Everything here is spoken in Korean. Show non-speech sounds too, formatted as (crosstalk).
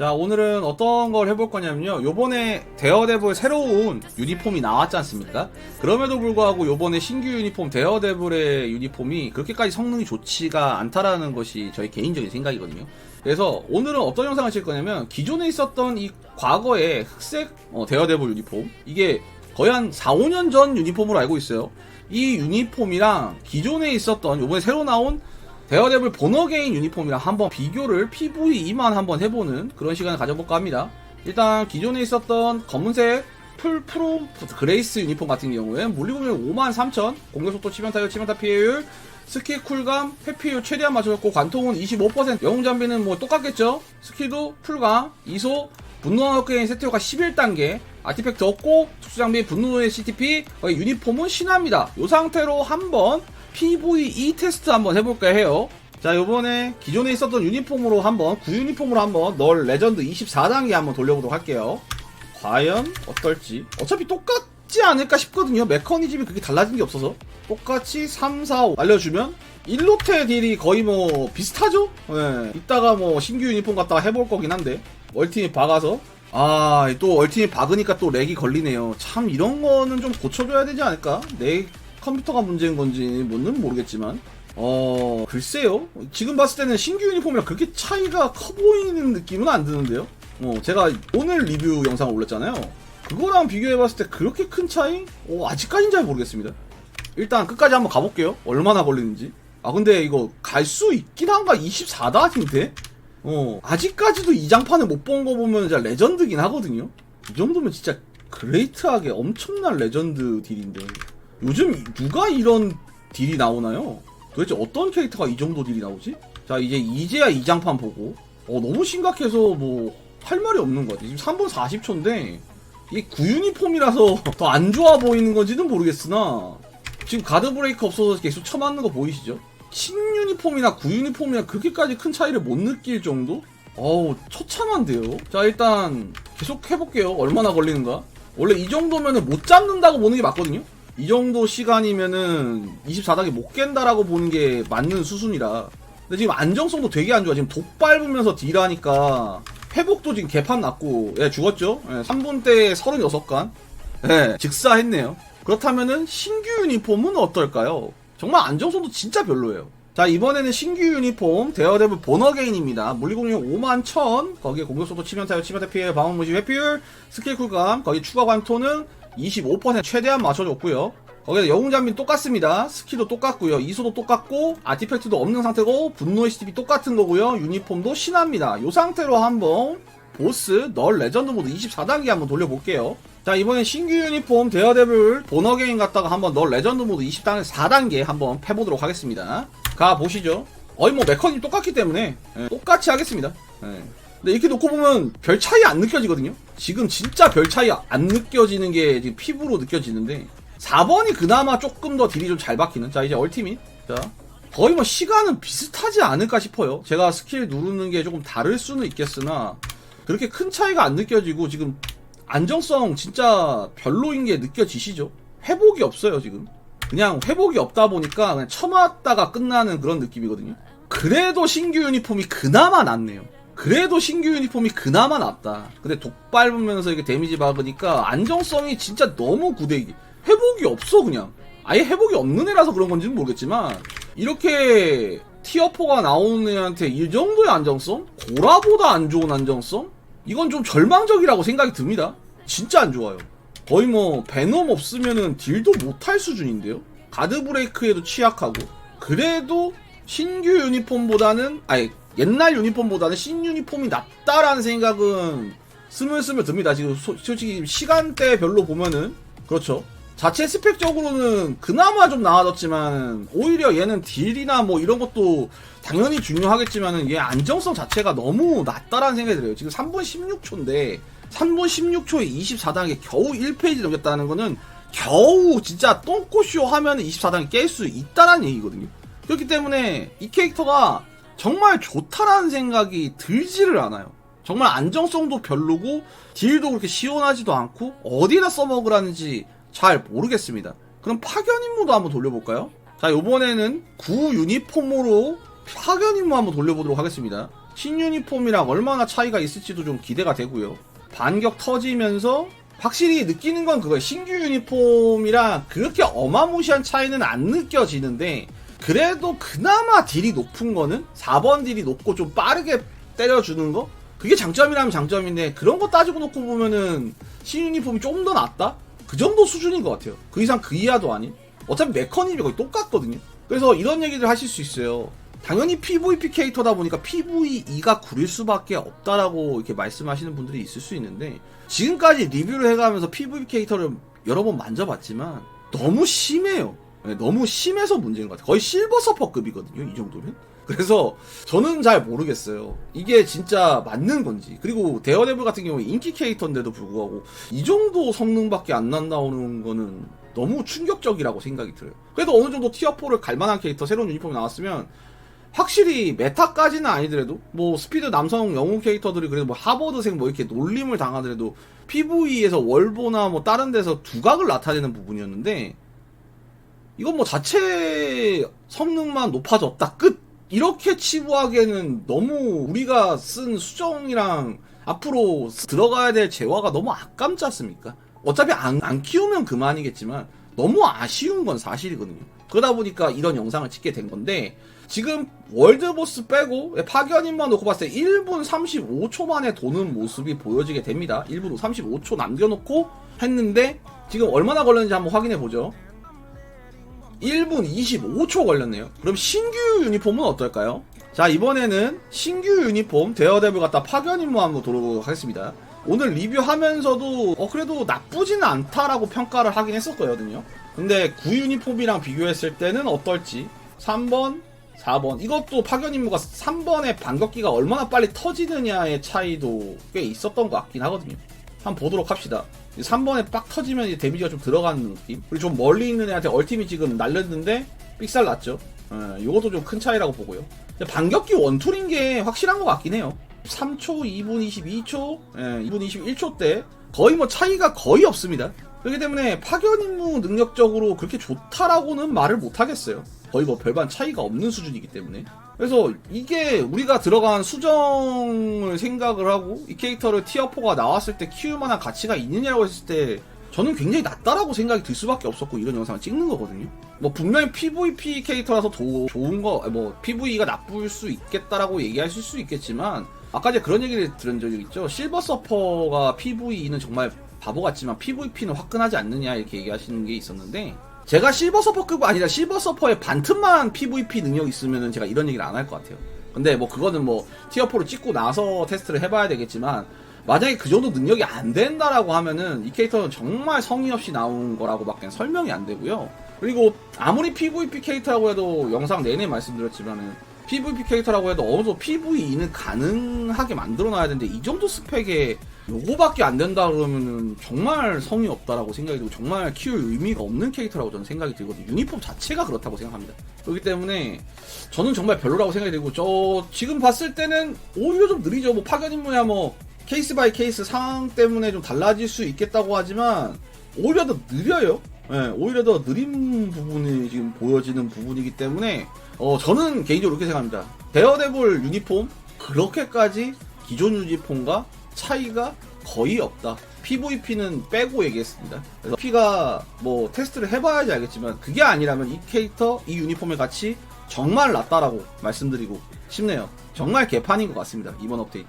자 오늘은 어떤 걸 해볼 거냐면요. 요번에 데어데블 새로운 유니폼이 나왔지 않습니까? 그럼에도 불구하고 요번에 신규 유니폼 데어데블의 유니폼이 그렇게까지 성능이 좋지가 않다라는 것이 저희 개인적인 생각이거든요. 그래서 오늘은 어떤 영상을 찍을 거냐면 기존에 있었던 이 과거의 흑색 어, 데어데블 유니폼. 이게 거의 한 4, 5년 전 유니폼으로 알고 있어요. 이 유니폼이랑 기존에 있었던 요번에 새로 나온 데어데블 보너게인 유니폼이랑 한번 비교를 PVE만 한번 해보는 그런 시간을 가져볼까 합니다. 일단 기존에 있었던 검은색 풀 프로 그레이스 유니폼 같은 경우에는 물리공격 53,000 공격속도 치명타율 치명타 피해율 스킬 쿨감 회피율 최대한 맞춰줬고 관통은 25% 영웅 장비는 뭐 똑같겠죠 스킬도 풀감 이소 분노한 헛개인 세트효과 11단계 아티팩트 없고 특수장비 분노의 CTP 유니폼은 신화입니다. 이 상태로 한번 PVE 테스트 한번 해볼까 해요. 자 요번에 기존에 있었던 유니폼으로 한번 구 유니폼으로 한번 널 레전드 24단계 한번 돌려보도록 할게요. 과연 어떨지. 어차피 똑같지 않을까 싶거든요. 메커니즘이 그렇게 달라진 게 없어서. 똑같이 3, 4, 5 알려주면 1로테 딜이 거의 뭐 비슷하죠? 예. 이따가 뭐 신규 유니폼 갖다가 해볼 거긴 한데 얼티밋 박아서? 아 또 얼티밋 박으니까 또 렉이 걸리네요. 참 이런 거는 좀 고쳐줘야 되지 않을까? 내 컴퓨터가 문제인 건지 뭔는 모르겠지만. 어 글쎄요. 지금 봤을 때는 신규 유니폼이랑 그렇게 차이가 커 보이는 느낌은 안 드는데요. 어 제가 오늘 리뷰 영상을 올렸잖아요. 그거랑 비교해봤을 때 그렇게 큰 차이? 어 아직까진 잘 모르겠습니다. 일단 끝까지 한번 가볼게요. 얼마나 걸리는지. 아 근데 이거 갈 수 있긴 한가? 24다인데 어 아직까지도 이 장판을 못 본 거 보면 진짜 레전드긴 하거든요 이 정도면 진짜 그레이트하게 엄청난 레전드 딜인데 요즘 누가 이런 딜이 나오나요? 도대체 어떤 캐릭터가 이 정도 딜이 나오지? 자 이제 이제야 이 장판 보고 어 너무 심각해서 뭐 할 말이 없는 것 같아 지금 3분 40초인데 이게 구유니폼이라서 (laughs) 더 안 좋아 보이는 건지는 모르겠으나 지금 가드 브레이크 없어서 계속 쳐맞는 거 보이시죠? 신유니폼이나 구유니폼이나 그렇게까지 큰 차이를 못 느낄 정도? 어우 처참한데요? 자 일단 계속 해볼게요. 얼마나 걸리는가? 원래 이 정도면은 못 잡는다고 보는 게 맞거든요? 이 정도 시간이면은 24단계 못 깬다라고 보는 게 맞는 수순이라. 근데 지금 안정성도 되게 안 좋아. 지금 독 밟으면서 딜하니까 회복도 지금 개판 났고. 예 죽었죠? 예, 3분 때 36간. 예 즉사했네요. 그렇다면은 신규 유니폼은 어떨까요 정말 안정성도 진짜 별로예요. 자 이번에는 신규 유니폼 데어데블 보너게인입니다. 물리공격 5만 1000 거기에 공격속도 치명타율 치명타 피해 방어 무시 회피율 스킬 쿨감 거기 추가 관토는 25% 최대한 맞춰줬고요. 거기에 영웅 장비 똑같습니다. 스킬도 똑같고요. 이소도 똑같고 아티팩트도 없는 상태고 분노의 CTP 똑같은 거고요. 유니폼도 신합니다. 요 상태로 한번 보스 널 레전드 모드 24단계 한번 돌려볼게요 자 이번엔 신규 유니폼 데어데블 보너게임 갔다가 한번 널 레전드 모드 20단계 4단계 한번 패보도록 하겠습니다. 가 보시죠. 어이 뭐 메커니즘 똑같기 때문에 예, 똑같이 하겠습니다. 예. 근데 이렇게 놓고 보면 별 차이 안 느껴지거든요. 지금 진짜 별 차이 안 느껴지는 게 지금 피부로 느껴지는데 4번이 그나마 조금 더 딜이 좀 잘 박히는 자 이제 얼티밋. 자 거의 뭐 시간은 비슷하지 않을까 싶어요. 제가 스킬 누르는 게 조금 다를 수는 있겠으나 그렇게 큰 차이가 안 느껴지고 지금 안정성 진짜 별로인 게 느껴지시죠? 회복이 없어요, 지금. 그냥 회복이 없다 보니까 그냥 쳐맞다가 끝나는 그런 느낌이거든요. 그래도 신규 유니폼이 그나마 낫네요. 그래도 신규 유니폼이 그나마 낫다. 근데 독 밟으면서 이게 데미지 박으니까 안정성이 진짜 너무 구대기. 회복이 없어, 그냥. 아예 회복이 없는 애라서 그런 건지는 모르겠지만, 이렇게 티어4가 나오는 애한테 이 정도의 안정성? 고라보다 안 좋은 안정성? 이건 좀 절망적이라고 생각이 듭니다. 진짜 안 좋아요. 거의 뭐 베놈 없으면은 딜도 못할 수준인데요. 가드 브레이크에도 취약하고 그래도 신규 유니폼보다는 아니 옛날 유니폼보다는 신 유니폼이 낫다라는 생각은 스물스물 듭니다. 지금 소- 솔직히 시간대 별로 보면은 그렇죠. 자체 스펙적으로는 그나마 좀 나아졌지만 오히려 얘는 딜이나 뭐 이런 것도 당연히 중요하겠지만은 얘 안정성 자체가 너무 낮다라는 생각이 들어요. 지금 3분 16초인데 3분 16초에 24단계 겨우 1페이지 넘겼다는 거는 겨우 진짜 똥꼬쇼 하면 24단계 깰 수 있다라는 얘기거든요. 그렇기 때문에 이 캐릭터가 정말 좋다라는 생각이 들지를 않아요. 정말 안정성도 별로고 딜도 그렇게 시원하지도 않고 어디다 써먹으라는지 잘 모르겠습니다. 그럼 파견 임무도 한번 돌려볼까요? 자, 요번에는 구 유니폼으로 파견 임무 한번 돌려보도록 하겠습니다. 신 유니폼이랑 얼마나 차이가 있을지도 좀 기대가 되고요. 반격 터지면서 확실히 느끼는 건 그거예요. 신규 유니폼이랑 그렇게 어마무시한 차이는 안 느껴지는데 그래도 그나마 딜이 높은 거는 4번 딜이 높고 좀 빠르게 때려주는 거? 그게 장점이라면 장점인데 그런 거 따지고 놓고 보면은 신 유니폼이 좀 더 낫다? 그 정도 수준인 것 같아요. 그 이상 그 이하도 아닌. 어차피 메커니즘이 거의 똑같거든요. 그래서 이런 얘기를 하실 수 있어요. 당연히 PVP 캐릭터다 보니까 PVE가 구릴 수밖에 없다라고 이렇게 말씀하시는 분들이 있을 수 있는데 지금까지 리뷰를 해가면서 PVP 캐릭터를 여러 번 만져봤지만 너무 심해요. 네, 너무 심해서 문제인 것 같아요. 거의 실버 서퍼급이거든요. 이 정도면. 그래서 저는 잘 모르겠어요. 이게 진짜 맞는 건지. 그리고 데어데블 같은 경우에 인기 캐릭터인데도 불구하고 이 정도 성능밖에 안 난다오는 거는 너무 충격적이라고 생각이 들어요. 그래도 어느 정도 티어4를 갈 만한 캐릭터 새로운 유니폼이 나왔으면 확실히 메타까지는 아니더라도 뭐 스피드 남성 영웅 캐릭터들이 그래도 뭐 하버드생 뭐 이렇게 놀림을 당하더라도 PV에서 월보나 뭐 다른 데서 두각을 나타내는 부분이었는데 이건 뭐 자체 성능만 높아졌다 끝 이렇게 치부하기에는 너무 우리가 쓴 수정이랑 앞으로 들어가야 될 재화가 너무 아깝지 않습니까? 어차피 안, 안 키우면 그만이겠지만 너무 아쉬운 건 사실이거든요. 그러다 보니까 이런 영상을 찍게 된 건데 지금 월드보스 빼고 파견인만 놓고 봤을 때 1분 35초 만에 도는 모습이 보여지게 됩니다. 1분 35초 남겨놓고 했는데 지금 얼마나 걸렸는지 한번 확인해 보죠. 1분 25초 걸렸네요. 그럼 신규 유니폼은 어떨까요? 자 이번에는 신규 유니폼 데어데블 갖다 파견 임무 한번 돌아보도록 하겠습니다. 오늘 리뷰하면서도 어 그래도 나쁘지는 않다라고 평가를 하긴 했었거든요. 근데 구 유니폼이랑 비교했을 때는 어떨지 3번 4번 이것도 파견 임무가 3번의 반격기가 얼마나 빨리 터지느냐의 차이도 꽤 있었던 것 같긴 하거든요. 한번 보도록 합시다. 3번에 빡 터지면 이제 데미지가 좀 들어가는 느낌. 그리고 좀 멀리 있는 애한테 얼티밋 지금 날렸는데 삑살 났죠. 예, 요것도 좀 큰 차이라고 보고요. 반격기 원툴인 게 확실한 것 같긴 해요. 3초, 2분 22초, 예, 2분 21초 때 거의 뭐 차이가 거의 없습니다. 그렇기 때문에 파견 임무 능력적으로 그렇게 좋다라고는 말을 못 하겠어요. 거의 뭐 별반 차이가 없는 수준이기 때문에. 그래서 이게 우리가 들어간 수정을 생각을 하고 이 캐릭터를 티어4가 나왔을 때 키울 만한 가치가 있느냐고 했을 때 저는 굉장히 낮다라고 생각이 들 수밖에 없었고 이런 영상을 찍는 거거든요. 뭐 분명히 PVP 캐릭터라서 도- 좋은 거, 뭐 PVE가 나쁠 수 있겠다라고 얘기하실 수 있겠지만 아까 이제 그런 얘기를 들은 적이 있죠. 실버 서퍼가 PVE는 정말 바보 같지만 PVP는 화끈하지 않느냐 이렇게 얘기하시는 게 있었는데 제가 실버 서퍼급 아니라 실버 서퍼의 반틈만 PVP 능력 있으면은 제가 이런 얘기를 안 할 것 같아요. 근데 뭐 그거는 뭐 티어 4로 찍고 나서 테스트를 해봐야 되겠지만 만약에 그 정도 능력이 안 된다라고 하면은 이 캐릭터는 정말 성의 없이 나온 거라고밖에 설명이 안 되고요. 그리고 아무리 PVP 캐릭터라고 해도 영상 내내 말씀드렸지만은 PVP 캐릭터라고 해도 어느 정도 PVE는 가능하게 만들어놔야 되는데 이 정도 스펙에 요거밖에 안 된다 그러면은 정말 성의 없다라고 생각이 들고 정말 키울 의미가 없는 캐릭터라고 저는 생각이 들거든요. 유니폼 자체가 그렇다고 생각합니다. 그렇기 때문에 저는 정말 별로라고 생각이 들고 저 지금 봤을 때는 오히려 좀 느리죠. 뭐 파견 임무야 뭐 케이스 바이 케이스 상황 때문에 좀 달라질 수 있겠다고 하지만 오히려 더 느려요. 예, 오히려 더 느린 부분이 지금 보여지는 부분이기 때문에 어 저는 개인적으로 그렇게 생각합니다. 데어데블 유니폼 그렇게까지 기존 유니폼과 차이가 거의 없다. PVP는 빼고 얘기했습니다. 그래서 P가 뭐 테스트를 해봐야지 알겠지만 그게 아니라면 이 캐릭터, 이 유니폼의 가치 정말 낮다라고 말씀드리고 싶네요. 정말 개판인 것 같습니다. 이번 업데이트.